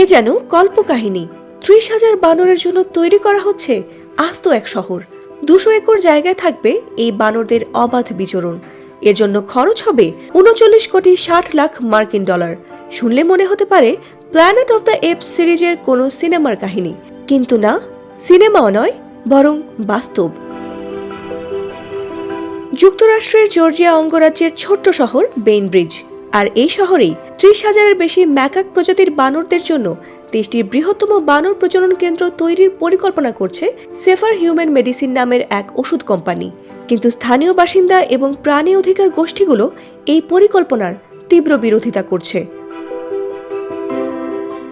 এ যেন কল্পকাহিনী। ত্রিশ হাজার বানরের জন্য তৈরি করা হচ্ছে আস্ত এক শহর। দুশো একর জায়গায় থাকবে এই বানরদের অবাধ বিচরণ। এর জন্য খরচ হবে উনচল্লিশ কোটি ষাট লাখ মার্কিন ডলার। শুনলে মনে হতে পারে প্ল্যানেট অফ দ্য এপস সিরিজের কোনো সিনেমার কাহিনী। কিন্তু না, সিনেমাও নয়, বরং বাস্তব। যুক্তরাষ্ট্রের জর্জিয়া অঙ্গরাজ্যের ছোট্ট শহর বেইনব্রিজ। আর এই শহরেই ত্রিশ হাজারের বেশি ম্যাকাক প্রজাতির বানরদের জন্য দেশটির বৃহত্তম বানর প্রজনন কেন্দ্র তৈরির পরিকল্পনা করছে সেফার হিউম্যান মেডিসিন নামের এক ওষুধ কোম্পানি। কিন্তু স্থানীয় বাসিন্দা এবং প্রাণী অধিকার গোষ্ঠীগুলো এই পরিকল্পনার তীব্র বিরোধিতা করছে।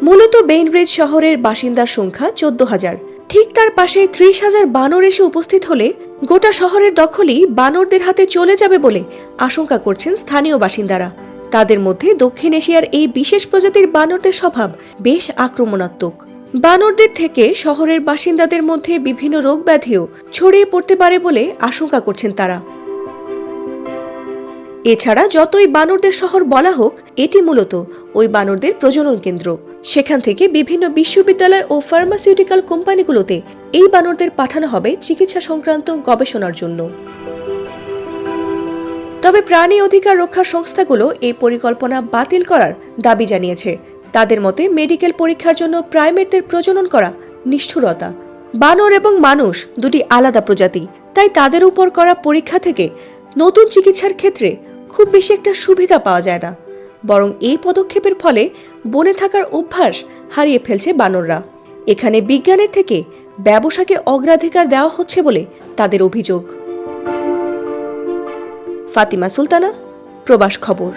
মূলত বেইনব্রিজ শহরের বাসিন্দার সংখ্যা চোদ্দ হাজার। ঠিক তার পাশে ত্রিশ হাজার বানর এসে উপস্থিত হলে গোটা শহরের দখলই বানরদের হাতে চলে যাবে বলে আশঙ্কা করছেন স্থানীয় বাসিন্দারা। তাদের মধ্যে দক্ষিণ এশিয়ার এই বিশেষ প্রজাতির বানরদের স্বভাব বেশ আক্রমণাত্মক। বানরদের থেকে শহরের বাসিন্দাদের মধ্যে বিভিন্ন রোগ ব্যাধিও ছড়িয়ে পড়তে পারে বলে আশঙ্কা করছেন তারা। এছাড়া যতই বানরদের শহর বলা হোক, এটি মূলত ওই বানরদের প্রজনন কেন্দ্র। সেখান থেকে বিভিন্ন বিশ্ববিদ্যালয় ও ফার্মাসিউটিক্যাল কোম্পানিগুলোতে এই বানরদের পাঠানো হবে চিকিৎসা সংক্রান্ত গবেষণার জন্য। তবে প্রাণী অধিকার রক্ষা সংস্থাগুলো এই পরিকল্পনা বাতিল করার দাবি জানিয়েছে। তাদের মতে মেডিকেল পরীক্ষার জন্য প্রাইমেটদের প্রজনন করা নিষ্ঠুরতা। বানর এবং মানুষ দুটি আলাদা প্রজাতি, তাই তাদের উপর করা পরীক্ষা থেকে নতুন চিকিৎসার ক্ষেত্রে খুব বেশি একটা সুবিধা পাওয়া যায় না। বরং এই পদক্ষেপের ফলে বনে থাকার অভ্যাস হারিয়ে ফেলছে বানররা। এখানে বিজ্ঞানের থেকে ব্যবসাকে অগ্রাধিকার দেওয়া হচ্ছে বলে তাদের অভিযোগ। ফাতিমা সুলতানা প্রবাস খবর।